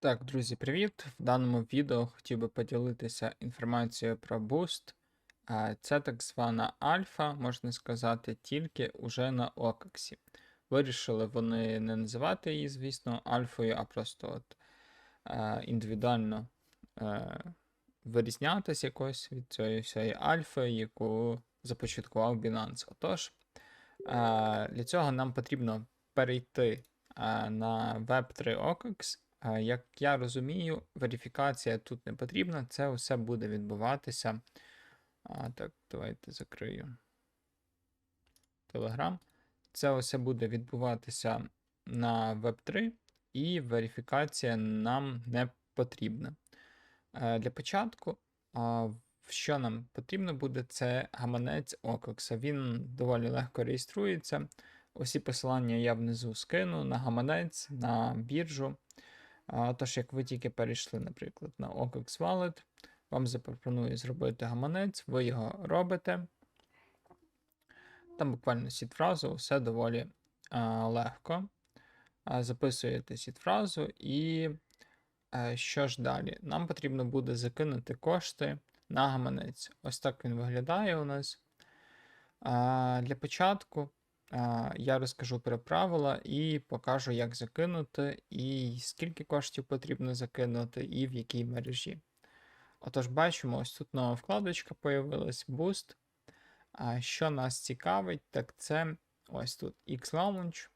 Так, друзі, привіт! В даному відео хотів би поділитися інформацією про Boost. Це так звана альфа, можна сказати, тільки уже на OKX. Вирішили вони не називати її, звісно, альфою, а просто от, е, індивідуально е, вирізнятися якось від цієї всієї альфи, яку започаткував Binance. Отож, е, для цього нам потрібно перейти е, на Web3 OKX. Як я розумію, верифікація тут не потрібна, це все буде відбуватися. А, Так, давайте закрию Telegram. Це все буде відбуватися на Web3, і верифікація нам не потрібна. Е, Для початку, що нам потрібно буде, це гаманець OKX. Він доволі легко реєструється. Усі посилання я внизу скину на гаманець, на біржу. Тож, як ви тільки перейшли, наприклад, на OKX Wallet, вам запропоную зробити гаманець, ви його робите. Там буквально сід-фразу, все доволі а, легко. А, записуєте сід-фразу і а, що ж далі? Нам потрібно буде закинути кошти на гаманець. Ось так він виглядає у нас. А, для початку я розкажу про правила і покажу, як закинути, і скільки коштів потрібно закинути, і в якій мережі. Отож, бачимо, ось тут нова вкладочка появилась Boost. Що нас цікавить, так це ось тут X-Launch.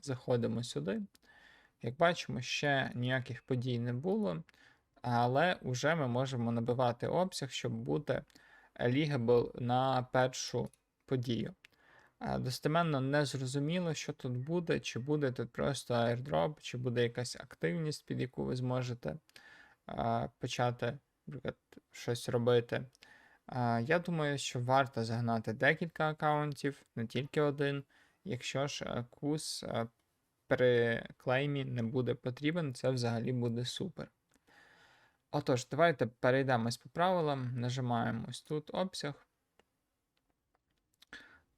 Заходимо сюди. Як бачимо, ще ніяких подій не було, але вже ми можемо набивати обсяг, щоб бути eligible на першу подію. А, Достеменно не зрозуміло, що тут буде, чи буде тут просто airdrop, чи буде якась активність, під яку ви зможете а, почати наприклад, щось робити. А, Я думаю, що варто загнати декілька аккаунтів, не тільки один. Якщо ж е, е, при клеймі не буде потрібен, це взагалі буде супер. Отож, давайте перейдемось по правилам, нажимаємо тут обсяг.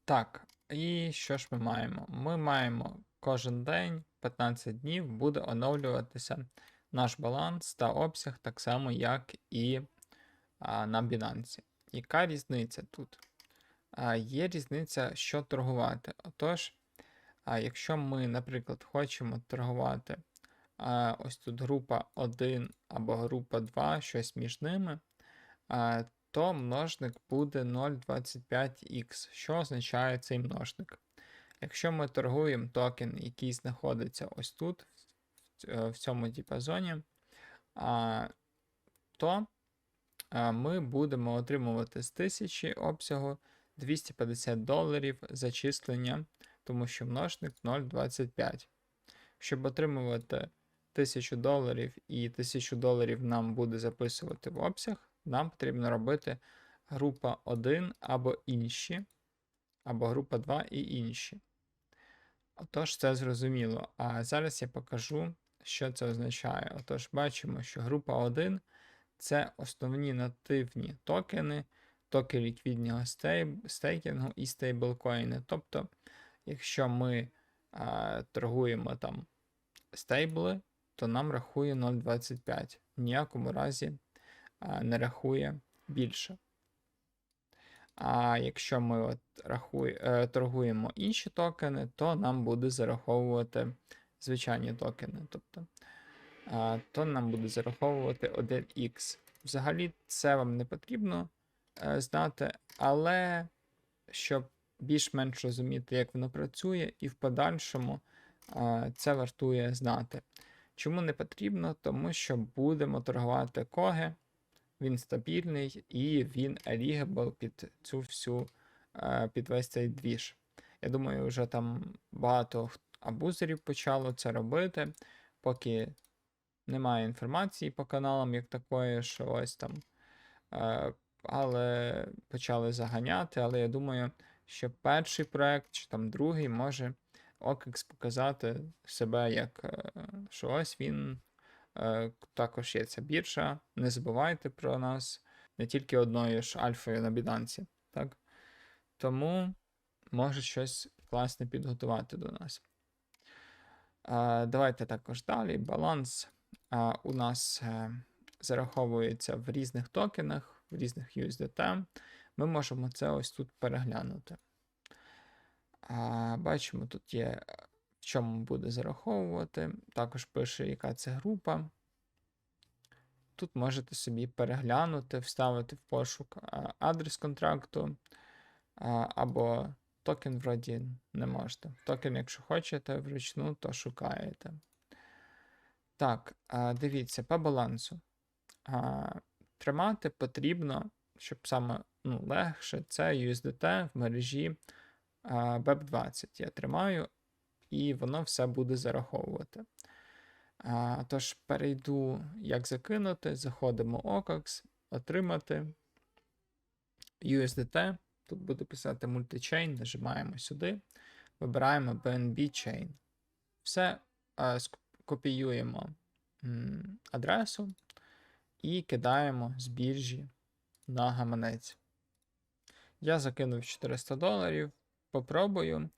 Так, і що ж ми маємо? Ми маємо кожен день 15 днів буде оновлюватися наш баланс та обсяг, так само, як і а, на Binance. Яка різниця тут? А, Є різниця, що торгувати. Отож, а, якщо ми, наприклад, хочемо торгувати а, ось тут група 1 або група 2, щось між ними, а, то множник буде 0,25х. Що означає цей множник? Якщо ми торгуємо токен, який знаходиться ось тут, в цьому діапазоні, то ми будемо отримувати з 1000 обсягу 250 доларів зачислення, тому що множник 0,25. Щоб отримувати 1000 доларів і 1000 доларів нам буде записувати в обсяг, нам потрібно робити група 1 або інші, або група 2 і інші. Отож, це зрозуміло. А зараз я покажу, що це означає. Отож, бачимо, що група 1 це основні нативні токени, токи ліквідного стейкінгу і стейблкоїни. Тобто, якщо ми а, торгуємо там стейбли, то нам рахує 0,25. В ніякому разі не рахує більше. А якщо ми от рахує, е, торгуємо інші токени, то нам буде зараховувати звичайні токени. Тобто, то нам буде зараховувати 1х. Взагалі, це вам не потрібно е, знати, але щоб більш-менш розуміти, як воно працює, і в подальшому це вартує знати. Чому не потрібно? Тому що будемо торгувати коги, він стабільний і він eligible під цю всю, е, під весь цей двіж. Я думаю, вже там багато абузерів почало це робити, поки немає інформації по каналам, як такої, що ось там. Е, але почали заганяти. Але я думаю, що перший проект, чи там другий, може OKX показати себе як е, що ось він. Е, також є ця біржа. Не забувайте про нас не тільки одною ж альфою на біданці. Так? Тому може щось класне підготувати до нас. Давайте також далі. Баланс. у нас е, зараховується в різних токенах, в різних USDT, ми можемо це ось тут переглянути. Бачимо, тут є чому буде зараховувати. Також пише, яка це група. Тут можете собі переглянути, вставити в пошук адрес контракту, або токен вроді не можете. Токен, якщо хочете, вручну, то шукаєте. Так, дивіться, по балансу. Тримати потрібно, щоб саме ну, легше, це USDT в мережі BEP20. Я тримаю, і воно все буде зараховувати. А, Тож, перейду, як закинути, заходимо OKX, отримати USDT. Тут буде писати Multichain, нажимаємо сюди, вибираємо BNB Chain. Все, а, копіюємо м, адресу і кидаємо з біржі на гаманець. Я закинув 400 доларів, попробую.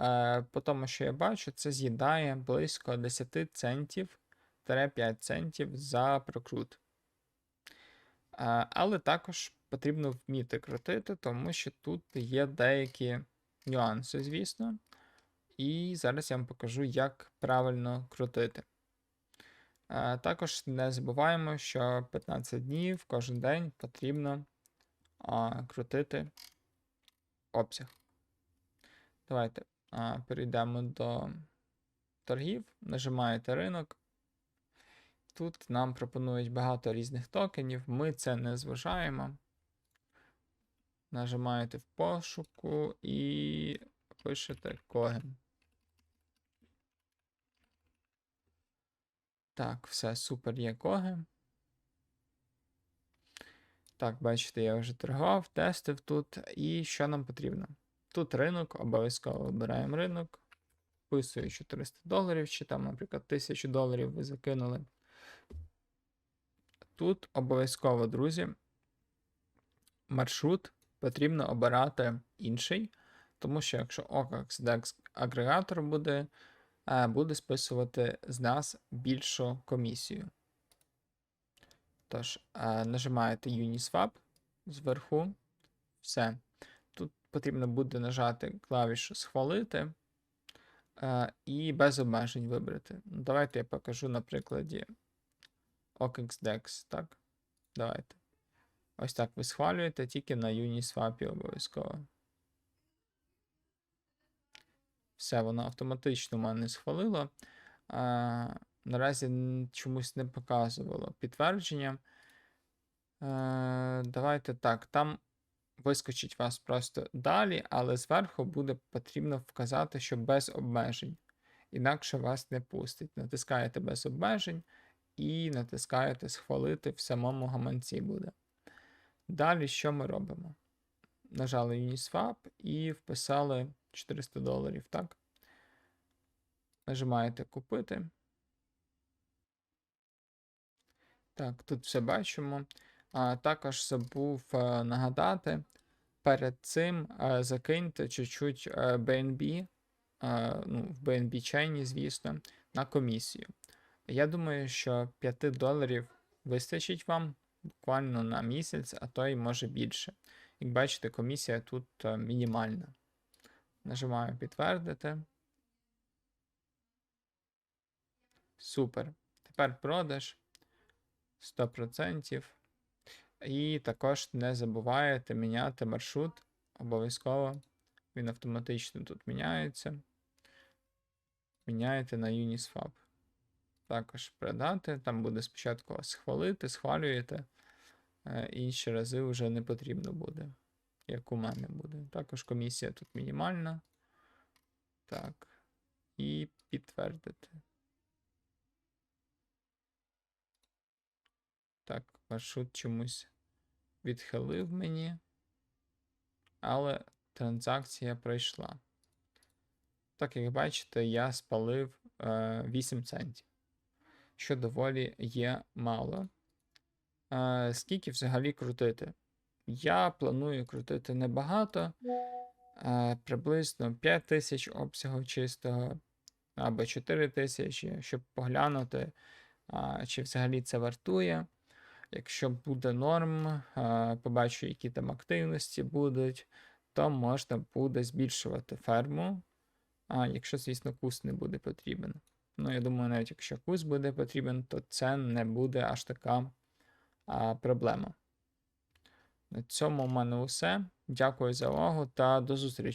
Е, по тому, що я бачу, це з'їдає близько 10 центів 5 центів за прокрут. Е, але також потрібно вміти крутити, тому що тут є деякі нюанси, звісно. І зараз я вам покажу, як правильно крутити. Е, також не забуваємо, що 15 днів кожен день потрібно крутити обсяг. Давайте перейдемо до торгів, нажимаєте ринок. Тут нам пропонують багато різних токенів, ми це не зважаємо. Нажимаєте в пошуку і пишете коген. Так, все, супер є коген. Так, бачите, я вже торгував, тестив тут. І що нам потрібно? Тут ринок, обов'язково вибираємо ринок. Вписую 400 доларів, чи там, наприклад, 1000 доларів ви закинули. Тут обов'язково, друзі, маршрут потрібно обирати інший, тому що якщо OKX DEX агрегатор буде, е, буде списувати з нас більшу комісію. Тож, е, нажимаєте Uniswap зверху. Все потрібно буде нажати клавішу схвалити е, і без обмежень вибрати. Ну, Давайте я покажу на прикладі OKXDEX. Так, давайте. Ось так ви схвалюєте тільки на Uniswap обов'язково. Все, воно автоматично мене схвалило. А, е, Наразі чомусь не показувало підтвердження. Е, давайте так. Там вискочить вас просто далі, але зверху буде потрібно вказати, що без обмежень. Інакше вас не пустить. Натискаєте без обмежень і натискаєте схвалити в самому гаманці буде. Далі що ми робимо? Нажали Uniswap і вписали 400 доларів, так? Нажимаєте купити. Так, тут все бачимо. А, Також забув нагадати, перед цим а, закиньте чуть-чуть BNB, а, ну, в BNB Chain, звісно, на комісію. Я думаю, що 5 доларів вистачить вам буквально на місяць, а то й може більше. Як бачите, комісія тут мінімальна. Нажимаю підтвердити. Супер. Тепер продаж 100%. І також не забувайте міняти маршрут. Обов'язково. Він автоматично тут міняється. Міняєте на Uniswap. Також продати. Там буде спочатку вас схвалити, схвалюєте. Е, інші рази вже не потрібно буде. Як у мене буде. Також комісія тут мінімальна. Так. І підтвердити. Так, маршрут чомусь відхилив мені, але транзакція пройшла. Так, як бачите, я спалив е, 8 центів, що доволі є мало. Е, скільки взагалі крутити? Я планую крутити небагато, е, приблизно 5 тисяч обсягу чистого або 4 тисячі, щоб поглянути, чи взагалі це вартує. Якщо буде норм, побачу, які там активності будуть, то можна буде збільшувати ферму. А якщо, звісно, кус не буде потрібен. Ну, я думаю, навіть якщо кус буде потрібен, то це не буде аж така а, проблема. На цьому в мене усе. Дякую за увагу та до зустрічі.